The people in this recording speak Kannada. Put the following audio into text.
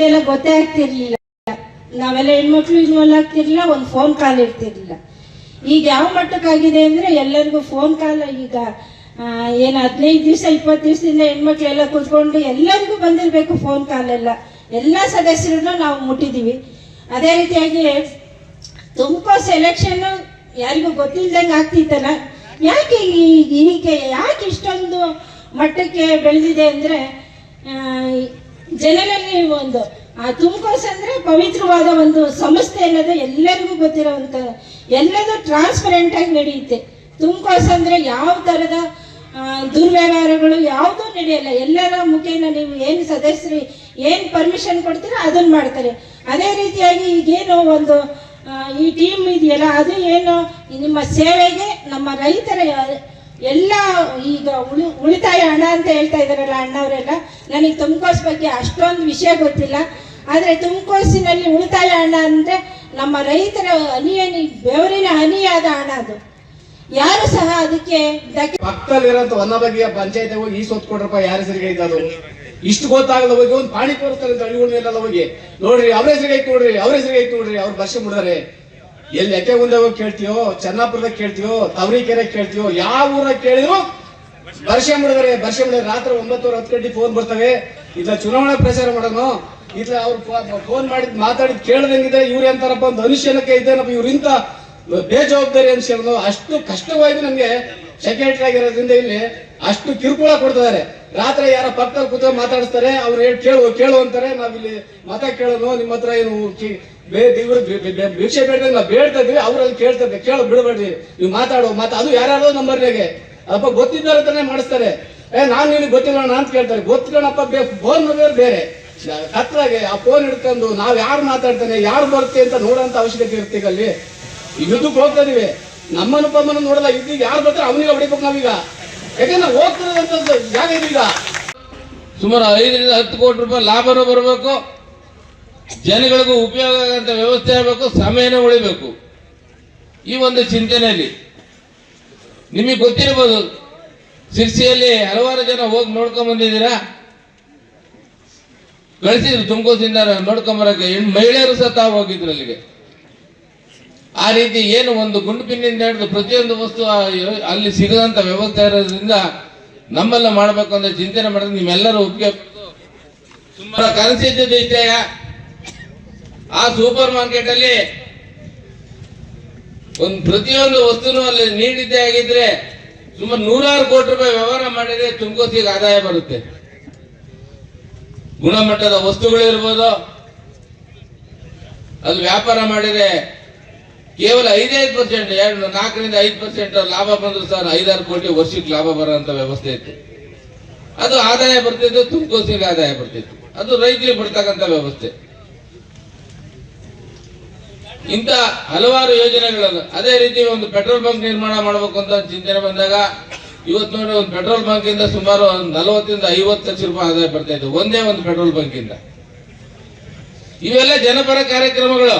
ಹಿಂದೆಲ್ಲ ಗೊತ್ತೇ ಆಗ್ತಿರ್ಲಿಲ್ಲ. ನಾವೆಲ್ಲ ಹೆಣ್ಮಕ್ಳು ಇನ್ವಾಲ್ವ್ ಆಗ್ತಿರ್ಲಿಲ್ಲ, ಒಂದು ಫೋನ್ ಕಾಲ್ ಇರ್ತಿರ್ಲಿಲ್ಲ. ಈಗ ಯಾವ ಮಟ್ಟಕ್ಕಾಗಿದೆ ಅಂದರೆ ಎಲ್ಲರಿಗೂ ಫೋನ್ ಕಾಲ್ ಈಗ ಏನ್ ಹದಿನೈದು ದಿವಸ ಇಪ್ಪತ್ತು ದಿವಸದಿಂದ ಹೆಣ್ಮಕ್ಳೆಲ್ಲ ಕೂತ್ಕೊಂಡು ಎಲ್ಲರಿಗೂ ಬಂದಿರಬೇಕು ಫೋನ್ ಕಾಲ್ ಎಲ್ಲ. ಸದಸ್ಯರನ್ನು ನಾವು ಮುಟ್ಟಿದ್ದೀವಿ ಅದೇ ರೀತಿಯಾಗಿ ತುಮಕೋ ಸೆಲೆಕ್ಷನ್ ಯಾರಿಗೂ ಗೊತ್ತಿಲ್ದಂಗೆ ಆಗ್ತಿತ್ತಲ್ಲ. ಯಾಕೆ ಈಗ ಹೀಗೆ, ಯಾಕೆ ಇಷ್ಟೊಂದು ಮಟ್ಟಕ್ಕೆ ಬೆಳೆದಿದೆ ಅಂದರೆ ಜನರಲ್ಲಿ ಒಂದು, ಆ ತುಮಕೋಸ್ ಅಂದ್ರೆ ಪವಿತ್ರವಾದ ಒಂದು ಸಂಸ್ಥೆ ಅನ್ನೋದು ಎಲ್ಲರಿಗೂ ಗೊತ್ತಿರೋವಂಥ ಎಲ್ಲದೂ ಟ್ರಾನ್ಸ್ಪರೆಂಟ್ ಆಗಿ ನಡೆಯುತ್ತೆ. ತುಮಕೋಸ್ ಅಂದ್ರೆ ಯಾವ ತರದ ದುರ್ವ್ಯವಹಾರಗಳು ಯಾವುದೂ ನಡೆಯಲ್ಲ. ಎಲ್ಲರ ಮುಖೇನ ನೀವು ಏನು ಸದಸ್ಯರು ಏನು ಪರ್ಮಿಷನ್ ಕೊಡ್ತೀರೋ ಅದನ್ನ ಮಾಡ್ತಾರೆ. ಅದೇ ರೀತಿಯಾಗಿ ಈಗೇನು ಒಂದು ಈ ಟೀಮ್ ಇದೆಯಲ್ಲ, ಅದು ಏನು ನಿಮ್ಮ ಸೇವೆಗೆ ನಮ್ಮ ರೈತರ ಎಲ್ಲ ಈಗ ಉಳಿ, ಉಳಿತಾಯ ಹಣ ಅಂತ ಹೇಳ್ತಾ ಇದ್ದಾರಲ್ಲ ಅಣ್ಣವರೆಲ್ಲ, ನನಗೆ ತುಮಕೋಸ್ ಬಗ್ಗೆ ಅಷ್ಟೊಂದು ವಿಷಯ ಗೊತ್ತಿಲ್ಲ. ಆದರೆ ತುಮಕೋಸಿನಲ್ಲಿ ಉಳಿತಾಯ ಹಣ ಅಂದರೆ ನಮ್ಮ ರೈತರ ಹನಿ ಬೆವರಿನ ಹನಿಯಾದ ಹಣ ಅದು. ಯಾರು ಸಹ ಅದಕ್ಕೆ ಪಕ್ಕದಲ್ಲಿರೋ ಹೊನ್ನ ಬಗೆಯ ಪಂಚಾಯತ್ ಹೋಗಿ ಈ ಸೊತ್ತು ಕೊಡ್ರಪ್ಪ ಯಾರ ಹೆಸರಿಗೆ ಅದು? ಇಷ್ಟು ಗೊತ್ತಾಗಲ್ಲ ಹೋಗಿ ಒಂದು ಪಾಣಿ ತೋರಿಸ್ತಾರೆ ಅಂತ ಹಳ್ಳಿಗಳ ಹೋಗಿ. ನೋಡ್ರಿ, ಅವ್ರ ಹೆಸರಿಗೆ ಐತೆ ನೋಡ್ರಿ, ಅವ್ರ ಹೆಸರಿಗೆ ಐತೆ ನೋಡ್ರಿ, ಅವ್ರು ವರ್ಷ ಮುಡಿದಾರೆ ಎಲ್ಲಿ ಮುಂದೆ ಹೋಗಿ ಕೇಳ್ತೀಯೋ, ಚನ್ನಾಪುರದಾಗ ಕೇಳ್ತೀಯೋ, ತವರಿಕೆರೆ ಕೇಳ್ತೀಯೋ, ಯಾವ ಊರಾಗ ಕೇಳಿದ್ರು ಬರ್ಷೆ ಮುಡಿದಾರೆ ಬರ್ಷೆ ಮಾಡಿದ್ರೆ ರಾತ್ರಿ ಒಂಬತ್ತುವರೆ, ಹತ್ತು ಗಂಟೆ ಫೋನ್ ಬರ್ತವೆ. ಇಲ್ಲ ಚುನಾವಣಾ ಪ್ರಚಾರ ಮಾಡೋನು. ಇಲ್ಲ ಅವ್ರು ಫೋನ್ ಮಾಡಿದ್, ಮಾತಾಡಿದ್ ಕೇಳ್ದಂಗಿದೆ ಇವ್ರು ಎಂತಾರಪ್ಪ, ಒಂದು ಅನುಷ್ಠಾನಕ್ಕೆ ಇದ್ದೇನಪ್ಪ, ಇವ್ರು ಬೇಜವಾಬ್ದಾರಿ ಅನ್ಸ್ಕೊಂಡು ಅಷ್ಟು ಕಷ್ಟವಾಗಿ ನಮ್ಗೆ ಸೆಕ್ರೆಟರಿ ಆಗಿರೋದ್ರಿಂದ ಇಲ್ಲಿ ಅಷ್ಟು ಕಿರುಕುಳ ಕೊಡ್ತಿದ್ದಾರೆ. ರಾತ್ರಿ ಯಾರ ಪಕ್ಕದಲ್ಲಿ ಕೂತ್ಕೊಂಡು ಮಾತಾಡಿಸ್ತಾರೆ, ಅವ್ರು ಹೇಳಿ, ಕೇಳು ಕೇಳು ಅಂತಾರೆ, ನಾವಿಲ್ಲಿ ಮತ ಕೇಳೋನು ನಿಮ್ಮ ಹತ್ರ ಏನು ದೇವರು ಬೇ- ಬೆ- ಬೆ- ಬೆ- ಭಿಕ್ಷೆ ಬೇಡ ನಾವು ಬೇಡ್ತಾ ಇದ್ವಿ ಅವ್ರಲ್ಲಿ ಕೇಳ್ತಾ ಇದ್ವಿ ಕೇಳು, ಬಿಡಬೇಡ್ರಿ, ನೀವು ಮಾತಾಡು ಮಾತಾ, ಅದು ಯಾರ್ಯಾರೋ ನಂಬರ್ನಾಗೆ. ಅಪ್ಪ ಗೊತ್ತಿದ್ದಾರೆ ಅಂತಾನೆ ಮಾಡಿಸ್ತಾರೆ. ಏ, ನಾನು ನಿನಗೆ ಗೊತ್ತಿಲ್ಲ ಅಂತ ಕೇಳ್ತಾರೆ. ಗೊತ್ತಿಲ್ಲಣಪ್ಪ ಫೋನ್ ಬೇರೆ ಬೇರೆ. ಕತ್ರಾಗೆ ಆ ಫೋನ್ ಹಿಡ್ಕೊಂಡು ನಾವು ಯಾರು ಮಾತಾಡ್ತಾನೆ, ಯಾರು ಬರುತ್ತೆ ಅಂತ ನೋಡೋಂತ ಅವಶ್ಯಕತೆ ಇರ್ತೀಗ ಅಲ್ಲಿ. ಯುದ್ಧಕ್ಕೆ ಹೋಗ್ತಾ ಇದೀವಿ. ನಮ್ಮ ಅನುಪಮನ ನೋಡಲ್ಲ ಇದ್ದೀಗ ಯಾರು ಬರ್ತಾರೆ, ಅವನಿಗೆ ಹೊಡಿಬೇಕು ನಾವೀಗ. ಯಾಕಂದ್ರೆ ಹೋಗ್ತಿರೋದಂತ ಜಾಗ ಇದೀಗ ಸುಮಾರು ಐದರಿಂದ ಹತ್ತು ಕೋಟಿ ರೂಪಾಯಿ ಲಾಭನೂ ಬರಬೇಕು, ಜನಗಳಿಗೂ ಉಪಯೋಗ ಆಗಂತ ವ್ಯವಸ್ಥೆ ಆಗಬೇಕು, ಸಮಯನೂ ಉಳಿಬೇಕು. ಈ ಒಂದು ಚಿಂತನೆಯಲ್ಲಿ ನಿಮಗೆ ಗೊತ್ತಿರಬಹುದು ಸಿರ್ಸಿಯಲ್ಲಿ ಹಲವಾರು ಜನ ಹೋಗಿ ನೋಡ್ಕೊಂಡ್ ಬಂದಿದ್ದೀರಾ? ಕಳಿಸಿದ್ರು ತುಮಕೂರಿಂದ ನೋಡ್ಕೊಂಬರಕ್ಕೆ ಮಹಿಳೆಯರು ಸಹ ತಾವು ಹೋಗಿದ್ರು ಅಲ್ಲಿಗೆ. ಆ ರೀತಿ ಏನು ಒಂದು ಗುಂಡು ಪಿನ್ನಿಂದ ಹಿಡಿದು ಪ್ರತಿಯೊಂದು ವಸ್ತು ಅಲ್ಲಿ ಸಿಗದಂತ ವ್ಯವಸ್ಥೆ ಇರೋದ್ರಿಂದ ನಮ್ಮೆಲ್ಲ ಮಾಡಬೇಕು ಅಂತ ಚಿಂತನೆ ಮಾಡಿದ್ರೆ ನಿಮ್ಮೆಲ್ಲರೂ ಒಪ್ಪಿಗೆ ತುಂಬಾ ಕನಸಿದ್ದದ್ದು ಆ ಸೂಪರ್ ಮಾರ್ಕೆಟ್ ಅಲ್ಲಿ ಒಂದು ಪ್ರತಿಯೊಂದು ವಸ್ತುನು ಅಲ್ಲಿ ನೀಡಿದ್ದೇ ಆಗಿದ್ರೆ ಸುಮಾರು ನೂರಾರು ಕೋಟಿ ರೂಪಾಯಿ ವ್ಯವಹಾರ ಮಾಡಿದ್ರೆ ತುಮಕೋಸಿಗೆ ಆದಾಯ ಬರುತ್ತೆ. ಗುಣಮಟ್ಟದ ವಸ್ತುಗಳಿರ್ಬೋದು. ಅಲ್ಲಿ ವ್ಯಾಪಾರ ಮಾಡಿದ್ರೆ ಕೇವಲ ಐದೈದು ಪರ್ಸೆಂಟ್ ಎರಡು, ನಾಲ್ಕರಿಂದ ಐದು ಪರ್ಸೆಂಟ್ ಲಾಭ ಬಂದ್ರು ಸರ್ ಐದಾರು ಕೋಟಿ ವರ್ಷಕ್ಕೆ ಲಾಭ ಬರೋಂತ ವ್ಯವಸ್ಥೆ ಇತ್ತು. ಅದು ಆದಾಯ ಬರ್ತಿತ್ತು ತುಮಕೋಸಿಗೆ ಆದಾಯ ಬರ್ತಿತ್ತು. ಅದು ರೈತರಿಗೆ ಬರ್ತಕ್ಕಂಥ ವ್ಯವಸ್ಥೆ. ಇಂಥ ಹಲವಾರು ಯೋಜನೆಗಳನ್ನು, ಅದೇ ರೀತಿ ಒಂದು ಪೆಟ್ರೋಲ್ ಬಂಕ್ ನಿರ್ಮಾಣ ಮಾಡಬೇಕು ಅಂತ ಚಿಂತನೆ ಬಂದಾಗ ಇವತ್ತು ನೋಡಿ ಒಂದು ಪೆಟ್ರೋಲ್ ಬಂಕ್ ಇಂದ ಸುಮಾರು ಒಂದು ನಲವತ್ತರಿಂದ ಐವತ್ತು ಲಕ್ಷ ರೂಪಾಯಿ ಆದಾಯ ಬರ್ತಾ ಇತ್ತು, ಒಂದೇ ಒಂದು ಪೆಟ್ರೋಲ್ ಬಂಕ್ ಇಂದ ಇವೆಲ್ಲ ಜನಪರ ಕಾರ್ಯಕ್ರಮಗಳು.